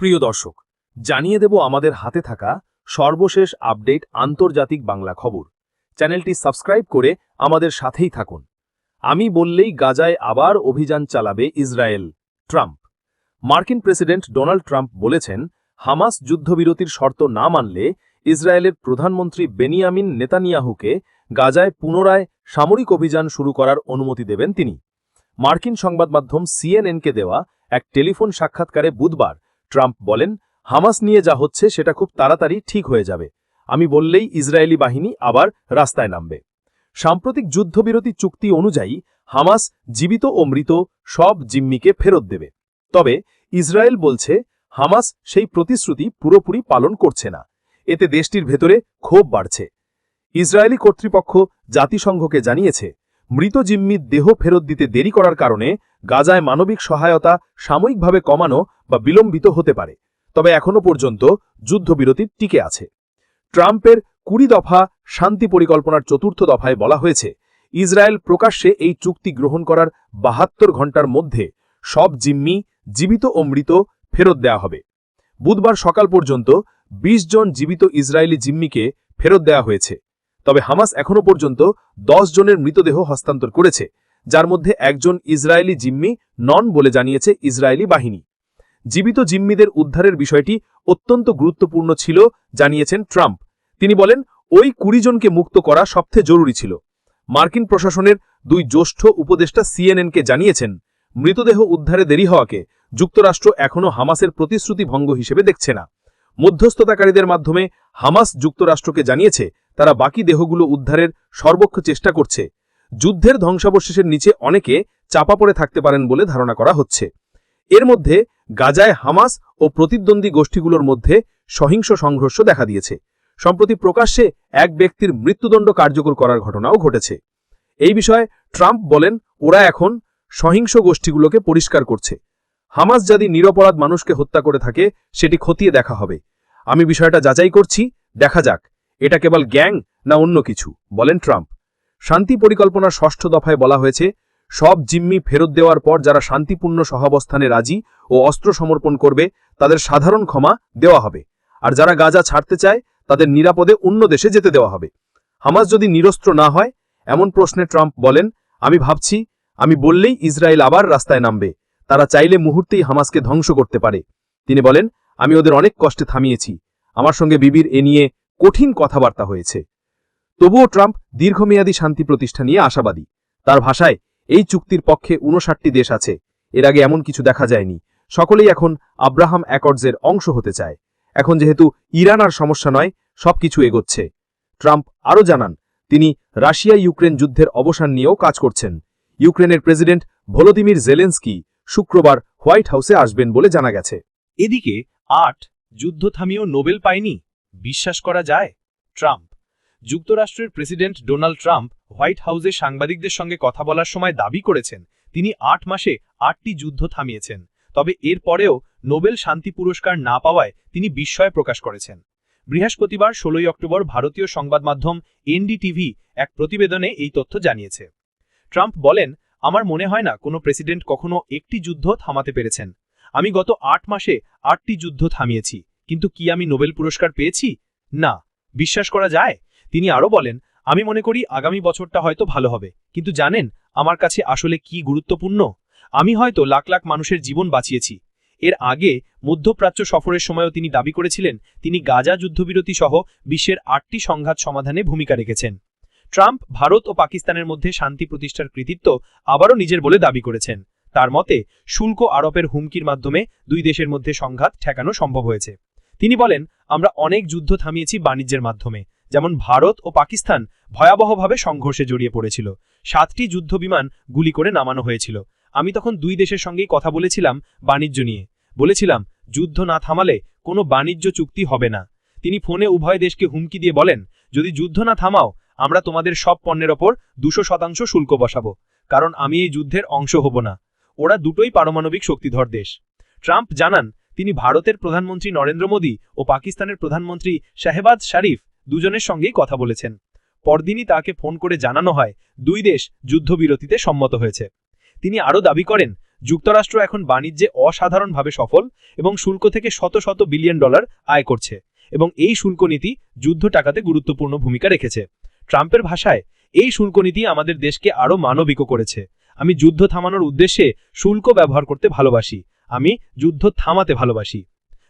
প্রিয় দর্শক, জানিয়ে দেব আমাদের হাতে থাকা সর্বশেষ আপডেট আন্তর্জাতিক বাংলা খবর। চ্যানেলটি সাবস্ক্রাইব করে আমাদের সাথেই থাকুন। আমি বললেই গাজায় আবার অভিযান চালাবে ইসরায়েল, ট্রাম্প। মার্কিন প্রেসিডেন্ট ডোনাল্ড ট্রাম্প বলেছেন, হামাস যুদ্ধবিরতির শর্ত না মানলে ইসরায়েলের প্রধানমন্ত্রী বেনিয়ামিন নেতানিয়াহুকে গাজায় পুনরায় সামরিক অভিযান শুরু করার অনুমতি দেবেন তিনি। মার্কিন সংবাদ মাধ্যম সিএনএনকে দেওয়া এক টেলিফোন সাক্ষাৎকারে বুধবার ট্রাম্প বলেন, হামাস নিয়ে যা হচ্ছে সেটা খুব তাড়াতাড়ি ঠিক হয়ে যাবে। আমি বললেই ইসরায়েলি বাহিনী আবার রাস্তায় নামবে। সাম্প্রতিক যুদ্ধবিরতি চুক্তি অনুযায়ী, হামাস জীবিত ও মৃত সব জিম্মিকে ফেরত দেবে। তবে ইসরায়েল বলছে, হামাস সেই প্রতিশ্রুতি পুরোপুরি পালন করছে না। এতে দেশটির ভেতরে ক্ষোভ বাড়ছে। ইসরায়েলি কর্তৃপক্ষ জাতিসংঘকে জানিয়েছে, মৃত জিম্মির দেহ ফেরত দিতে দেরি করার কারণে গাজায় মানবিক সহায়তা সাময়িকভাবে কমানো বা বিলম্বিত হতে পারে, তবে এখনও পর্যন্ত যুদ্ধবিরতি টিকে আছে। ট্রাম্পের কুড়ি দফা শান্তি পরিকল্পনার চতুর্থ দফায় বলা হয়েছে, ইসরায়েল প্রকাশ্যে এই চুক্তি গ্রহণ করার বাহাত্তর ঘণ্টার মধ্যে সব জিম্মি, জীবিত ও মৃত ফেরত দেয়া হবে। বুধবার সকাল পর্যন্ত ২০ জন জীবিত ইসরায়েলি জিম্মিকে ফেরত দেয়া হয়েছে, তবে হামাস এখনও পর্যন্ত ১০ জনের মৃতদেহ হস্তান্তর করেছে, যার মধ্যে একজন ইসরায়েলি জিম্মি নন বলে জানিয়েছে ইসরায়েলি বাহিনী। জীবিত জিম্মিদের উদ্ধারের বিষয়টি অত্যন্ত গুরুত্বপূর্ণ ছিল, জানিয়েছেন ট্রাম্প। তিনি বলেন, ওই কুড়ি জনকে মুক্ত করা সবচেয়ে জরুরি ছিল। মার্কিন প্রশাসনের দুই জ্যেষ্ঠ উপদেষ্টা সিএনএনকে জানিয়েছেন, মৃতদেহ উদ্ধারে দেরি হওয়াকে যুক্তরাষ্ট্র এখনও হামাসের প্রতিশ্রুতি ভঙ্গ হিসেবে দেখছে না। মধ্যস্থতাকারীদের মাধ্যমে হামাস যুক্তরাষ্ট্রকে জানিয়েছে, তারা বাকি দেহগুলো উদ্ধারের সর্বক্ষ চেষ্টা করছে। যুদ্ধের ধ্বংসাবশেষের নিচে অনেকে চাপা পড়ে থাকতে পারেন বলে ধারণা করা হচ্ছে। এর মধ্যে গাজায় হামাস ও প্রতিদ্বন্দ্বী গোষ্ঠীগুলোর মধ্যে সহিংস সংঘর্ষ দেখা দিয়েছে। সম্প্রতি প্রকাশ্যে এক ব্যক্তির মৃত্যুদণ্ড কার্যকর করার ঘটনাও ঘটেছে। এই বিষয়ে ট্রাম্প বলেন, ওরা এখন সহিংস গোষ্ঠীগুলোকে পরিষ্কার করছে। হামাস যদি নিরপরাধ মানুষকে হত্যা করে থাকে, সেটি খতিয়ে দেখা হবে। আমি বিষয়টা যাচাই করছি, দেখা যাক। এটা কেবল গ্যাং না অন্য কিছু? বলেন ট্রাম্প। শান্তি পরিকল্পনার ষষ্ঠ দফায় বলা হয়েছে সব জিম্মি ফেরত দেওয়ার পর যারা শান্তিপূর্ণ সহাবস্থানে রাজি ও অস্ত্র সমর্পণ করবে, তাদের সাধারণ ক্ষমা দেওয়া হবে। আর যারা গাজা ছাড়তে চায়, তাদের নিরাপদে অন্য দেশে যেতে দেওয়া হবে। হামাস যদি নিরস্ত্র না হয়, এমন প্রশ্নে ট্রাম্প বলেন, আমি ভাবছি, আমি বললেই ইসরায়েল আবার রাস্তায় নামবে। তারা চাইলে মুহূর্তেই হামাসকে ধ্বংস করতে পারে। তিনি বলেন, আমি ওদের অনেক কষ্টে থামিয়েছি। আমার সঙ্গে বিবির এ নিয়ে কঠিন কথাবার্তা হয়েছে। তবুও ট্রাম্প দীর্ঘমেয়াদী শান্তি প্রতিষ্ঠা নিয়ে আশাবাদী। তার ভাষায় এই চুক্তির পক্ষে উনষাটটি দেশ আছে। এর আগে এমন কিছু দেখা যায়নি। সকলেই এখন আব্রাহাম অ্যাকর্ডসের অংশ হতে চায়। এখন যেহেতু ইরান আর সমস্যা নয়, সবকিছু এগোচ্ছে। ট্রাম্প আরও জানান, তিনি রাশিয়া ইউক্রেন যুদ্ধের অবসান নিয়েও কাজ করছেন। ইউক্রেনের প্রেসিডেন্ট ভলোদিমির জেলেন্সকি শুক্রবার হোয়াইট হাউসে আসবেন বলে জানা গেছে। এদিকে আট যুদ্ধ থামিয়েও নোবেল পায়নি? বিশ্বাস করা যায়? ট্রাম্প যুক্তরাষ্ট্রের প্রেসিডেন্ট ডোনাল্ড ট্রাম্প হোয়াইট হাউসে সাংবাদিকদের সঙ্গে কথা বলার সময় দাবি করেছেন, তিনি আট মাসে আটটি যুদ্ধ থামিয়েছেন। তবে এর পরেও নোবেল শান্তি পুরস্কার না পাওয়ায় তিনি বিস্ময় প্রকাশ করেছেন। বৃহস্পতিবার ষোলোই অক্টোবর ভারতীয় সংবাদ মাধ্যম এনডিটিভি এক প্রতিবেদনে এই তথ্য জানিয়েছে। ট্রাম্প বলেন, আমার মনে হয় না কোনো প্রেসিডেন্ট কখনো একটি যুদ্ধ থামাতে পেরেছেন। আমি গত আট মাসে আটটি যুদ্ধ থামিয়েছি, কিন্তু কি আমি নোবেল পুরস্কার পেয়েছি? না। বিশ্বাস করা যায়? তিনি আরও বলেন, আমি মনে করি আগামী বছরটা হয়তো ভালো হবে। কিন্তু জানেন, আমার কাছে আসলে কি গুরুত্বপূর্ণ? আমি হয়তো লাখ লাখ মানুষের জীবন বাঁচিয়েছি। এর আগে মধ্যপ্রাচ্য সফরের সময়ও তিনি দাবি করেছিলেন, তিনি গাজা যুদ্ধবিরতি সহ বিশ্বের আটটি সংঘাত সমাধানে ভূমিকা রেখেছেন। ট্রাম্প ভারত ও পাকিস্তানের মধ্যে শান্তি প্রতিষ্ঠার কৃতিত্ব আবারও নিজের বলে দাবি করেছেন। তার মতে, শুল্ক আরোপের হুমকির মাধ্যমে দুই দেশের মধ্যে সংঘাত ঠেকানো সম্ভব হয়েছে। তিনি বলেন, আমরা অনেক যুদ্ধ থামিয়েছি বাণিজ্যের মাধ্যমে। যেমন ভারত ও পাকিস্তান ভয়াবহভাবে সংঘর্ষে জড়িয়ে পড়েছিল। সাতটি যুদ্ধ বিমান গুলি করে নামানো হয়েছিল। আমি তখন দুই দেশের সঙ্গেই কথা বলেছিলাম বাণিজ্য নিয়ে। বলেছিলাম, যুদ্ধ না থামালে কোনো বাণিজ্য চুক্তি হবে না। তিনি ফোনে উভয় দেশকে হুমকি দিয়ে বলেন, যদি যুদ্ধ না থামাও, আমরা তোমাদের সব পণ্যের ওপর দুশো শতাংশ শুল্ক বসাবো, কারণ আমি এই যুদ্ধের অংশ হব না। ওরা দুটোই পারমাণবিক শক্তিধর দেশ। ট্রাম্প জানান, তিনি ভারতের প্রধানমন্ত্রী নরেন্দ্র মোদী ও পাকিস্তানের প্রধানমন্ত্রী শাহেবাজ শারিফ দুজনের সঙ্গেই কথা বলেছেন। পরদিনই তাকে ফোন করে জানানো হয়, দুই দেশ যুদ্ধবিরতিতে সম্মত হয়েছে। তিনি আরও দাবি করেন, যুক্তরাষ্ট্র এখন বাণিজ্যে অসাধারণভাবে সফল এবং শুল্ক থেকে শত শত বিলিয়ন ডলার আয় করছে এবং এই শুল্ক নীতি যুদ্ধ টাকাতে গুরুত্বপূর্ণ ভূমিকা রেখেছে। ট্রাম্পের ভাষায়, এই শুল্ক নীতি আমাদের দেশকে আরও মানবিক করেছে। আমি যুদ্ধ থামানোর উদ্দেশ্যে শুল্ক ব্যবহার করতে ভালোবাসি। আমি যুদ্ধ থামাতে ভালোবাসি।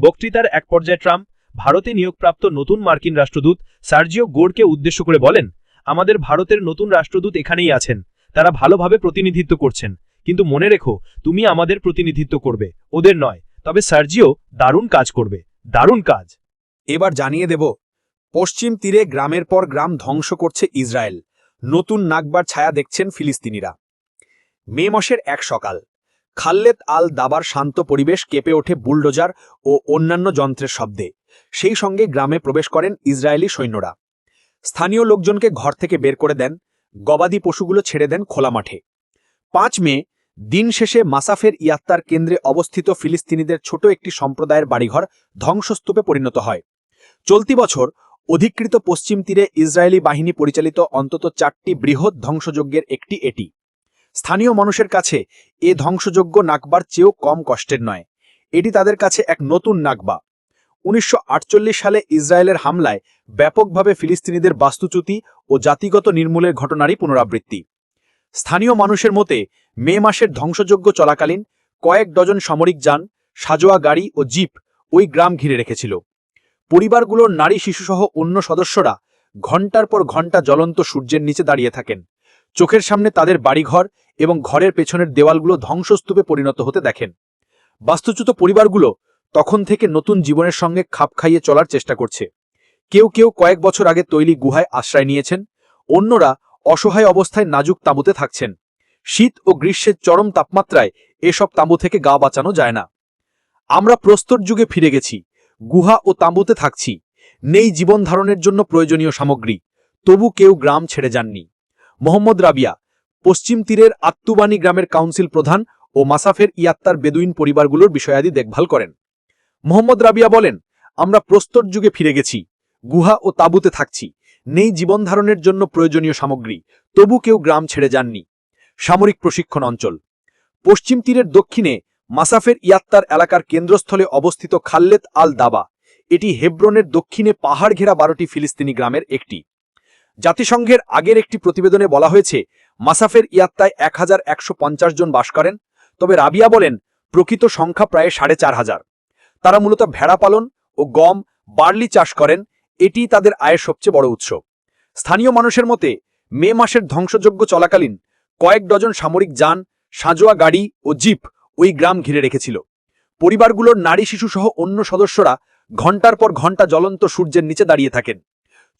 বক্তৃতার এক পর্যায়ে ট্রাম্প ভারতে নিয়োগপ্রাপ্ত নতুন মার্কিন রাষ্ট্রদূত সার্জিও গোড়কে উদ্দেশ্য করে বলেন, আমাদের ভারতের নতুন রাষ্ট্রদূত এখানেই আছেন। তারা ভালোভাবে প্রতিনিধিত্ব করছেন। কিন্তু মনে রেখো, তুমি আমাদের প্রতিনিধিত্ব করবে, ওদের নয়। তবে সার্জিও দারুণ কাজ করবে, দারুণ কাজ। এবার জানিয়ে দেব, পশ্চিম তীরে গ্রামের পর গ্রাম ধ্বংস করছে ইসরায়েল। নতুন নাকবার ছায়া দেখছেন ফিলিস্তিনিরা। মে মাসের এক সকাল, খাল্লেত আল দাবার শান্ত পরিবেশ কেঁপে ওঠে বুলডোজার ও অন্যান্য যন্ত্রের শব্দে। সেই সঙ্গে গ্রামে প্রবেশ করেন ইসরায়েলি সৈন্যরা। স্থানীয় লোকজনকে ঘর থেকে বের করে দেন, গবাদি পশুগুলো ছেড়ে দেন খোলা মাঠে। পাঁচ মে, দিন শেষে মাসাফের ইয়াত্তার কেন্দ্রে অবস্থিত ফিলিস্তিনিদের ছোট একটি সম্প্রদায়ের বাড়িঘর ধ্বংসস্তূপে পরিণত হয়। চলতি বছর অধিকৃত পশ্চিম তীরে ইসরায়েলি বাহিনী পরিচালিত অন্তত চারটি বৃহৎ ধ্বংসযজ্ঞের একটি এটি। স্থানীয় মানুষের কাছে এ ধ্বংসযজ্ঞ নাকবার চেয়েও কম কষ্টের নয়। এটি তাদের কাছে এক নতুন নাকবা। উনিশশো আটচল্লিশ সালে ইসরায়েলের হামলায় ব্যাপকভাবে ফিলিস্তিনিদের বাস্তুচ্যুতি ও জাতিগত নির্মূলের ঘটনারই পুনরাবৃত্তি। স্থানীয় মানুষের মতে, মে মাসের ধ্বংসযজ্ঞ চলাকালীন কয়েক ডজন সামরিক যান, সাজোয়া গাড়ি ও জিপ ওই গ্রাম ঘিরে রেখেছিল। পরিবারগুলোর নারী শিশুসহ অন্য সদস্যরা ঘণ্টার পর ঘণ্টা জ্বলন্ত সূর্যের নিচে দাঁড়িয়ে থাকেন। চোখের সামনে তাদের বাড়িঘর এবং ঘরের পেছনের দেওয়ালগুলো ধ্বংসস্তূপে পরিণত হতে দেখেন। বাস্তুচ্যুত পরিবারগুলো তখন থেকে নতুন জীবনের সঙ্গে খাপ খাইয়ে চলার চেষ্টা করছে। কেউ কেউ কয়েক বছর আগে তৈরি গুহায় আশ্রয় নিয়েছেন, অন্যরা অসহায় অবস্থায় নাজুক তাঁবুতে থাকছেন। শীত ও গ্রীষ্মের চরম তাপমাত্রায় এসব তাঁবু থেকে গা বাঁচানো যায় না। আমরা প্রস্তর যুগে ফিরে গেছি, গুহা ও তাঁবুতে থাকছি। নেই জীবন ধারণের জন্য প্রয়োজনীয় সামগ্রী, তবু কেউ গ্রাম ছেড়ে যাননি। মোহাম্মদ রাবিয়া, পশ্চিম তীরের আত্তুবানি গ্রামের কাউন্সিল প্রধান ও মাসাফের ইয়াত্তার বেদুইন পরিবারগুলোর বিষয়াদি দেখভাল করেন। মোহাম্মদ রাবিয়া বলেন, আমরা প্রস্তর যুগে ফিরে গেছি, গুহা ও তাঁবুতে থাকছি। নেই জীবন ধারণের জন্য প্রয়োজনীয় সামগ্রী, তবু কেউ গ্রাম ছেড়ে যাননি। সামরিক প্রশিক্ষণ অঞ্চল। পশ্চিম তীরের দক্ষিণে মাসাফের ইয়াত্তার এলাকার কেন্দ্রস্থলে অবস্থিত খাল্লেত আল দাবা এটি হেব্রনের দক্ষিণে পাহাড় ঘেরা বারোটি ফিলিস্তিনি গ্রামের একটি। জাতিসংঘের আগের একটি প্রতিবেদনে বলা হয়েছে, মাসাফের ইয়াত্তায় এক হাজার একশো পঞ্চাশ জন বাস করেন। তবে রাবিয়া বলেন, প্রকৃত সংখ্যা প্রায় সাড়ে চার হাজার। তারা মূলত ভেড়া পালন ও গম, বার্লি চাষ করেন। এটি তাদের আয়ের সবচেয়ে বড় উৎস। স্থানীয় মানুষের মতে, মে মাসের ধ্বংসযজ্ঞ চলাকালীন কয়েক ডজন সামরিক যান, সাঁজোয়া গাড়ি ও জিপ ওই গ্রাম ঘিরে রেখেছিল। পরিবারগুলোর নারী শিশুসহ অন্য সদস্যরা ঘণ্টার পর ঘণ্টা জ্বলন্ত সূর্যের নিচে দাঁড়িয়ে থাকেন।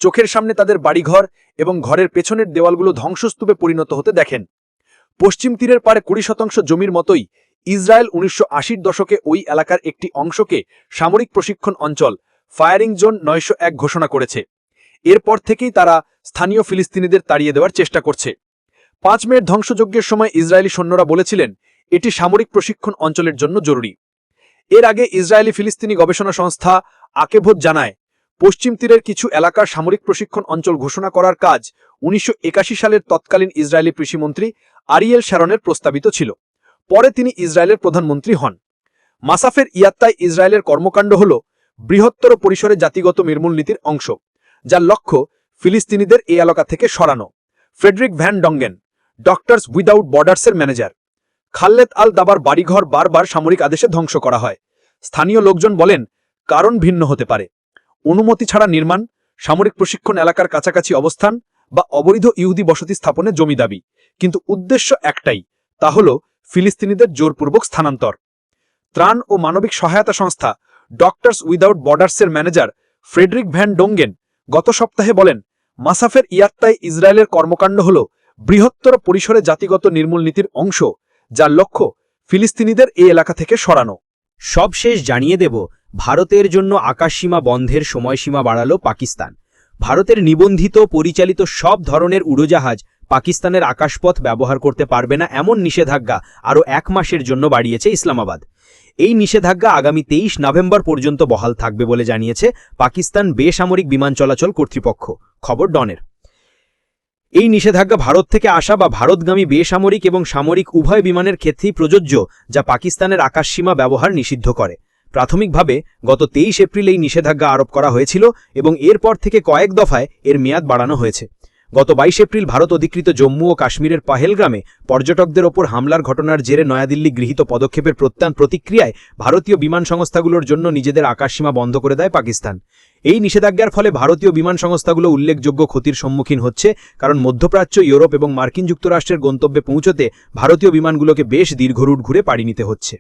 চোখের সামনে তাদের বাড়িঘর এবং ঘরের পেছনের দেওয়ালগুলো ধ্বংসস্তূপে পরিণত হতে দেখেন। পশ্চিম তীরের পারে কুড়ি শতাংশ জমির মতোই ইসরায়েল উনিশশো দশকে ওই এলাকার একটি অংশকে সামরিক প্রশিক্ষণ অঞ্চল ফায়ারিং জোন নয়শো এক ঘোষণা করেছে। এরপর থেকেই তারা স্থানীয় ফিলিস্তিনিদের তাড়িয়ে দেওয়ার চেষ্টা করছে। পাঁচ মেয়ের ধ্বংসযজ্ঞের সময় ইসরায়েলি সৈন্যরা বলেছিলেন, এটি সামরিক প্রশিক্ষণ অঞ্চলের জন্য জরুরি। এর আগে ইসরায়েলি ফিলিস্তিনি গবেষণা সংস্থা আকেভোট জানায়, পশ্চিম তীরের কিছু এলাকার সামরিক প্রশিক্ষণ অঞ্চল ঘোষণা করার কাজ উনিশশো একাশি সালের তৎকালীন ইসরায়েলি কৃষিমন্ত্রী আরিয়েল শ্যারনের প্রস্তাবিত ছিল। পরে তিনি ইসরায়েলের প্রধানমন্ত্রী হন। মাসাফের ইয়াত্তায় ইসরায়েলের কর্মকাণ্ড হল বৃহত্তর পরিসরে জাতিগত নির্মূল নীতির অংশ, যার লক্ষ্য ফিলিস্তিনিদের এই এলাকা থেকে সরানো। Frederik van Dongen, doctors without বর্ডার্সের manager. খাল্লেত আল দাবার বাড়িঘর বারবার সামরিক আদেশে ধ্বংস করা হয়। স্থানীয় লোকজন বলেন, কারণ ভিন্ন হতে পারে। অনুমতি ছাড়া নির্মাণ, সামরিক প্রশিক্ষণ এলাকার কাছাকাছি অবস্থান বা অবৈধ ইহুদি বসতি স্থাপনে জমি দাবি। কিন্তু উদ্দেশ্য একটাই, তা হল ফিলিস্তিনিদের জোরপূর্বক স্থানান্তর। ত্রাণ ও মানবিক সহায়তা সংস্থা ডক্টরস উইদাউট বর্ডার্সের ম্যানেজার ফ্রেডরিক ভ্যান ডোঙ্গেন গত সপ্তাহে বলেন, মাসাফের ইয়াত্তায় ইসরায়েলের কর্মকাণ্ড হল বৃহত্তর পরিসরে জাতিগত নির্মূল নীতির অংশ, যার লক্ষ্য ফিলিস্তিনিদের এই এলাকা থেকে সরানো। সবশেষ জানিয়ে দেব, ভারতের জন্য আকাশসীমা বন্ধের সময়সীমা বাড়ালো পাকিস্তান। ভারতের নিবন্ধিত, পরিচালিত সব ধরনের উড়োজাহাজ পাকিস্তানের আকাশপথ ব্যবহার করতে পারবে না এমন নিষেধাজ্ঞা আরও এক মাসের জন্য বাড়িয়েছে ইসলামাবাদ। এই নিষেধাজ্ঞা আগামী তেইশ নভেম্বর পর্যন্ত বহাল থাকবে বলে জানিয়েছে পাকিস্তান বেসামরিক বিমান চলাচল কর্তৃপক্ষ। খবর ডনের। এই নিষেধাজ্ঞা ভারত থেকে আসা বা ভারতগামী বেসামরিক এবং সামরিক উভয় বিমানের ক্ষেত্রেই প্রযোজ্য, যা পাকিস্তানের আকাশসীমা ব্যবহার নিষিদ্ধ করে। প্রাথমিকভাবে গত তেইশ এপ্রিল এই নিষেধাজ্ঞা আরোপ করা হয়েছিল এবং এরপর থেকে কয়েক দফায় এর মেয়াদ বাড়ানো হয়েছে। গত বাইশ এপ্রিল ভারত অধিকৃত জম্মু ও কাশ্মীরের পাহেলগ্রামে পর্যটকদের ওপর হামলার ঘটনার জেরে নয়াদিল্লি গৃহীত পদক্ষেপের প্রত্যান প্রতিক্রিয়ায় ভারতীয় বিমান সংস্থাগুলোর জন্য নিজেদের আকাশসীমা বন্ধ করে দেয় পাকিস্তান। এই নিষেধাজ্ঞার ফলে ভারতীয় বিমান সংস্থাগুলো উল্লেখযোগ্য ক্ষতির সম্মুখীন হচ্ছে, কারণ মধ্যপ্রাচ্য, ইউরোপ এবং মার্কিন যুক্তরাষ্ট্রের গন্তব্যে পৌঁছতে ভারতীয় বিমানগুলোকে বেশ দীর্ঘ রুট ঘুরে পাড়ি নিতে হচ্ছে।